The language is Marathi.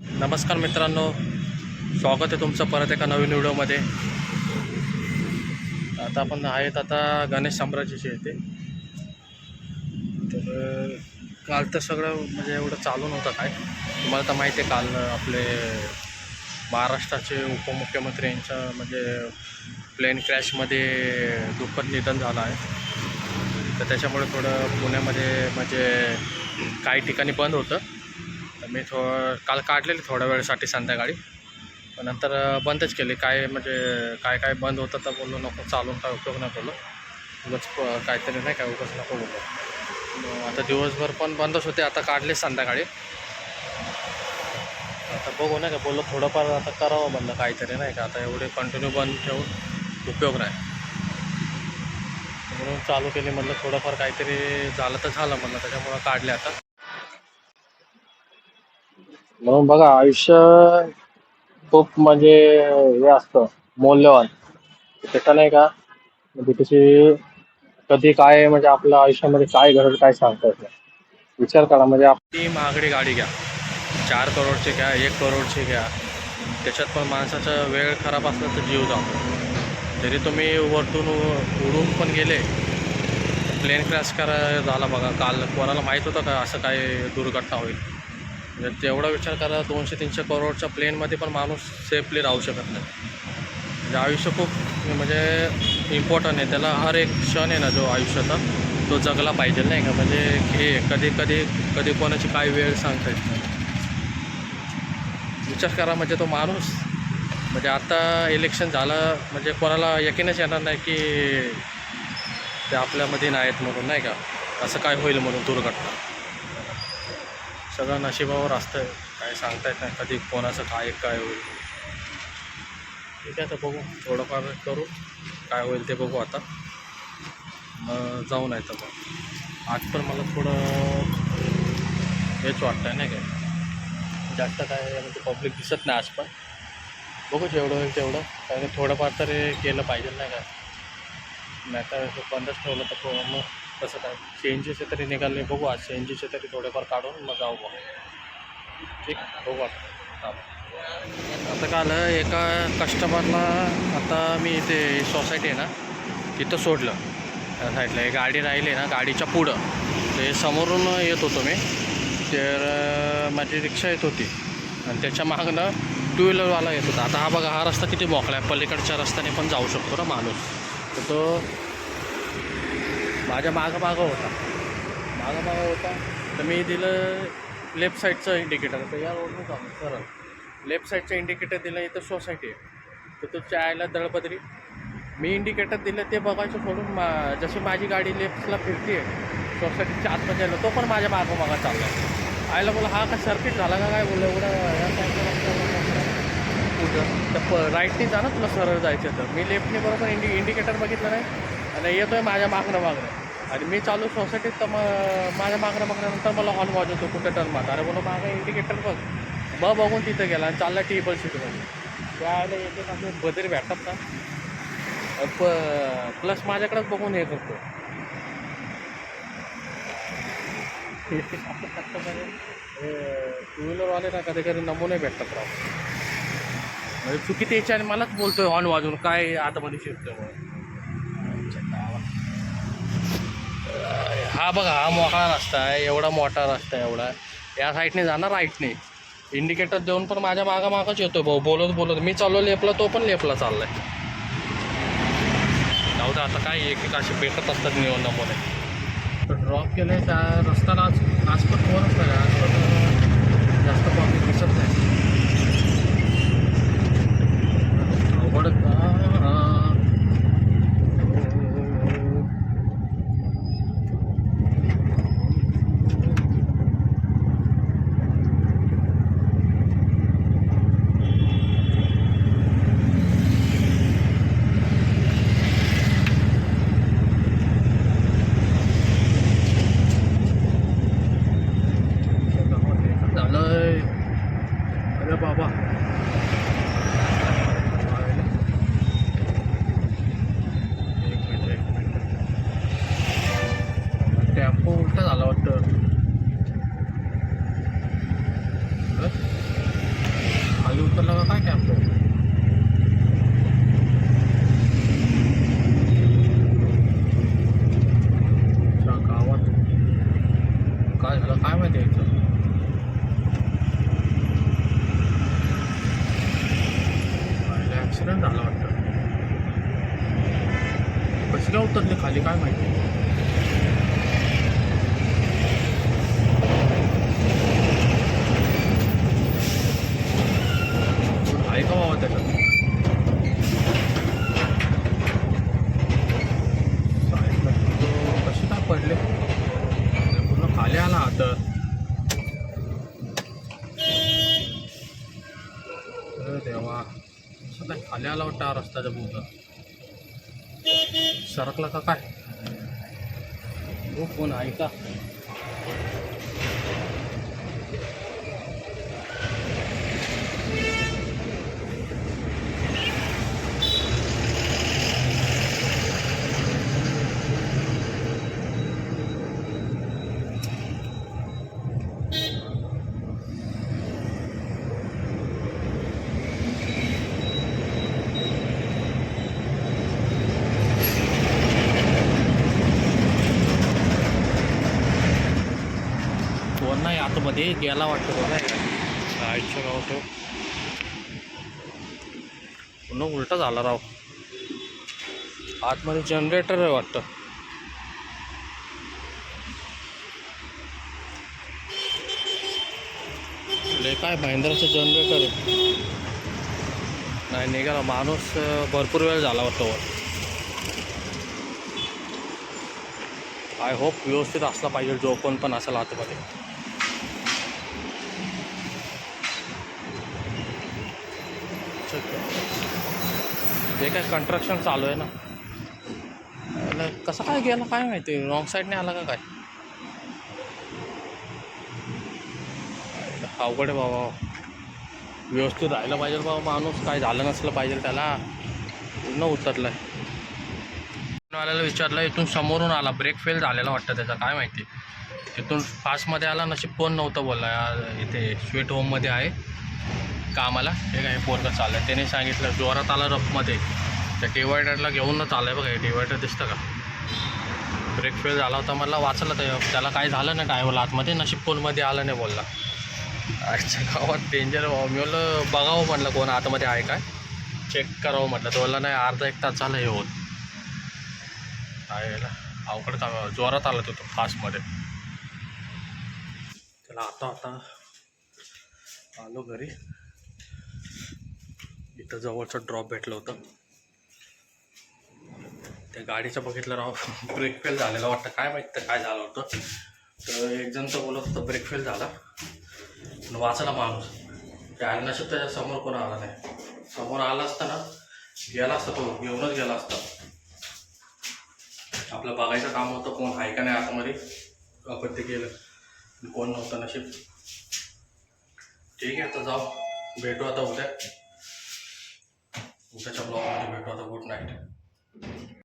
नमस्कार मित्रांनो स्वागत आहे तुमचं परत एका नवीन व्हिडिओमध्ये. आता आपण आहेत आता गणेश साम्राज्याचे येते तर काल तर सगळं म्हणजे एवढं चालू नव्हतं काय. तुम्हाला तर माहिती आहे काल आपले महाराष्ट्राचे उपमुख्यमंत्री यांचं म्हणजे प्लेन क्रॅशमध्ये दुःखद निधन झालं आहे. तर त्याच्यामुळे थोडं पुण्यामध्ये म्हणजे काही ठिकाणी बंद होतं. मी थो काल काढलेली थोड्या वेळेसाठी संध्याकाळी. पण नंतर बंदच केली. काय म्हणजे काय काय बंद होतं तर बोललो नको चालून काय उपयोग नाही बोललो. उगच प- काहीतरी नाही काय उगच नको बोललो. आता दिवसभर पण बंदच होते. आता काढले संध्याकाळी. आता बघू नाही का बोललो थोडंफार आता करावं बंद काहीतरी नाही का. आता एवढे कंटिन्यू बंद ठेवून उपयोग नाही. म्हणून चालू केली म्हटलं थोडंफार काहीतरी झालं तर झालं म्हणलं त्याच्यामुळं काढले आता. म्हणून बघा आयुष्य खूप म्हणजे हे असतं मौल्यवान. त्याचा नाही का? म्हणजे त्याची कधी काय म्हणजे आपल्या आयुष्यामध्ये काय घडेल काय सांगता येत विचार करा म्हणजे आपली महागडी गाडी घ्या. चार करोडची घ्या एक करोडची घ्या. त्याच्यात पण माणसाचा वेळ खराब असला तर जीव जातो. जरी तुम्ही वरतून उडून पण गेले प्लेन क्रॅश करा झाला बघा. काल कोणाला माहीत होतं का असं काय दुर्घटना होईल? म्हणजे तेवढा विचार करा दोनशे तीनशे करोडच्या प्लेनमध्ये पण माणूस सेफली राहू शकत नाही. म्हणजे आयुष्य खूप म्हणजे इम्पॉर्टंट आहे. त्याला हर एक क्षण आहे ना जो आयुष्याचा तो जगला पाहिजे नाही का? म्हणजे हे कधी कधी कधी कोणाची काय वेळ सांगता येत नाही. विचार करा म्हणजे तो माणूस म्हणजे आता इलेक्शन झालं म्हणजे कोणाला यकीनच येणार नाही की ते आपल्यामध्ये नाहीत म्हणून नाही का? असं काय होईल म्हणून दुर्घटना? सगळं नशिबावर असतं काय सांगता येत नाही. कधी कोणाचं काय काय होईल. ठीक आहे तर बघू. थोडंफार करू. काय होईल ते बघू आता. मग जाऊ नाही तर मग. आज पण मला थोडं हेच वाटतं नाही काय जास्त काय म्हणजे पब्लिक दिसत नाही आज पण. बघू जेवढं होईल तेवढं. कारण थोडंफार तरी केलं पाहिजे नाही का? नाही तर बंदच ठेवलं तर मग कसं काय? सी एन जीचे तरी निघाले बघू. आज सी एन जीचे तरी थोडेफार काढून मग जाऊ ठीक? बघू आता. आता काय आलं? एका कस्टमरला आता मी इथे सोसायटी आहे ना तिथं सोडलं. त्या साईडला एक गाडी राहिली ना गाडीच्या पुढं. ते समोरून येत होतो मी. तर माझी रिक्षा येत होती. आणि त्याच्या मागनं टू व्हीलरवाला येत होता. आता हा बघा हा रस्ता किती मोकळा आहे. पलीकडच्या रस्त्याने पण जाऊ शकतो ना माणूस. तर तो माझ्या मागं मागं होता. मागं मागं होता. तर मी दिलं लेफ्ट साईडचं इंडिकेटर तर या रोडनं जाऊ सरळ. लेफ्ट साईडचं इंडिकेटर दिलं इथं सोसायटी आहे. तर तुमच्या आयला दळपदरी मी इंडिकेटर दिलं ते बघायचं सोडून मा जशी माझी गाडी लेफ्टला फिरते सोसायटीच्या आतमध्ये आलं तो पण माझ्या मागं चालला आयला बोला हा का सर्किट झाला का काय? बोललं एवढं या साईडला तर प राईटने जा ना तुला सरळ जायचं तर. मी लेफ्टने बरोबर इंडि इंडिकेटर बघितलं नाही. आणि येतोय माझ्या मागणं मागणं. आणि मी चालू सोसायटीत तर मग माझ्या मागणं मागण्यानंतर मला हॉर्न वाजवतो कुठे टर्न मार अरे बोला मागं इंडिकेटर बघ. ब बघून तिथं गेला आणि चालला टेबल सीटमध्ये त्यावेळेला येते असे बदरी भेटतात ना प प्लस माझ्याकडेच बघून हे करतो. टू व्हीलरवाले ना कधी कधी नमुने भेटतात राव. म्हणजे चुकी त्याच्या आणि मलाच बोलतोय हॉर्न वाजवून. काय आतमध्ये शिरतोय म्हणून. हा बघा हा मोकळा रस्ता आहे एवढा मोठा रस्ता आहे एवढा. या साईडने जाणार राईटने इंडिकेटर देऊन पण माझ्या मागा मागच येतो भाऊ बोलत बोलत. मी चाललो लेपला तो पण लेपला चाललाय. जाऊ दे आता काय एक एक असे भेटत असतात निवड नमुने ड्रॉप केले त्या रस्त्याला आज आज पण कोणच नाही आज पण जास्त पॉकेट दिसत नाही. अवघड का झालंय अरे बाबा एक मिनिट एक मिनिट टेम्पो उलटा झाला वाटतं हं? उतरले खाली काय माहिती? आहे का बाबा त्याच्यात? साईडला कसे काय पडले? पूर्ण खाली आला आता. देवा. असं काय खाली आला वाटतं हा रस्त्याच्या पूर्ण सरकला का काय? हो कोण आहे का? नाही आतमध्ये गेला वाटतं बघा. आयुष्य राव तो. पुन्हा उलटा झाला राव. आतमध्ये जनरेटर आहे वाटतं. ले काय महिंद्राचं जनरेटर आहे. नाही निघाला. माणूस भरपूर वेळ झाला वाटतं आय होप व्यवस्थित असला पाहिजे जो कोण पण असेल आतमध्ये. हे काय कंट्रक्शन चालू आहे ना. कसं काय गेला काय माहिती? रॉंग साईडने आला का काय? अवघड आहे बाबा. व्यवस्थित राहिलं पाहिजे बाबा माणूस. काय झालं नसलं पाहिजे त्याला. पूर्ण उतरलाय. वाल्याला विचारलं इथून समोरून आला. ब्रेक फेल झालेला वाटतं त्याचा. काय माहिती? तिथून फास्टमध्ये आला. नशीब कोण नव्हतं बोलला. यार इथे स्वीट होममध्ये आहे. कामाला. हे काय पोरगं चाललं त्याने सांगितलं जोरात आला रफमध्ये. त्या डिवायडरला घेऊनच आलं आहे बघा हे डिवायडर दिसतं का? ब्रेक फेल झाला होता मला वाचलं ते त्याला काय झालं नाही ड्रायव्हरला आतमध्ये? नशीब फोनमध्ये आलं नाही बोलला. अच्छा गावात डेंजर मी म्हणलं बघावं म्हटलं कोण आतमध्ये आहे काय. चेक करावं म्हटलं. तो बोलला नाही अर्धा एक तास झालं हे होत. आहे अवघड का जोरात आला तो फास्टमध्ये. त्याला आता आता आलो घरी. इथं जवळचं ड्रॉप भेटलं होतं. त्या गाडीचं बघितलं राव ब्रेक फेल झालेला वाटतं. काय माहीत तर काय झालं होतं. तर एक जण तर बोलत होतं ब्रेक फेल झाला. पण वाचला माणूस. त्या नशीब त्याच्यासमोर कोण आला नाही. समोर आला असता ना गेला असता तो घेऊनच गेला असता. आपलं बघायचं काम होतं कोण आहे का नाही आतमध्ये. आपण ते केलं. कोण नव्हतं नशीब. ठीक आहे आता जाऊ. भेटू आता उद्या. उद्याच्या ब्लॉगमध्ये भेटू आता गुड नाईट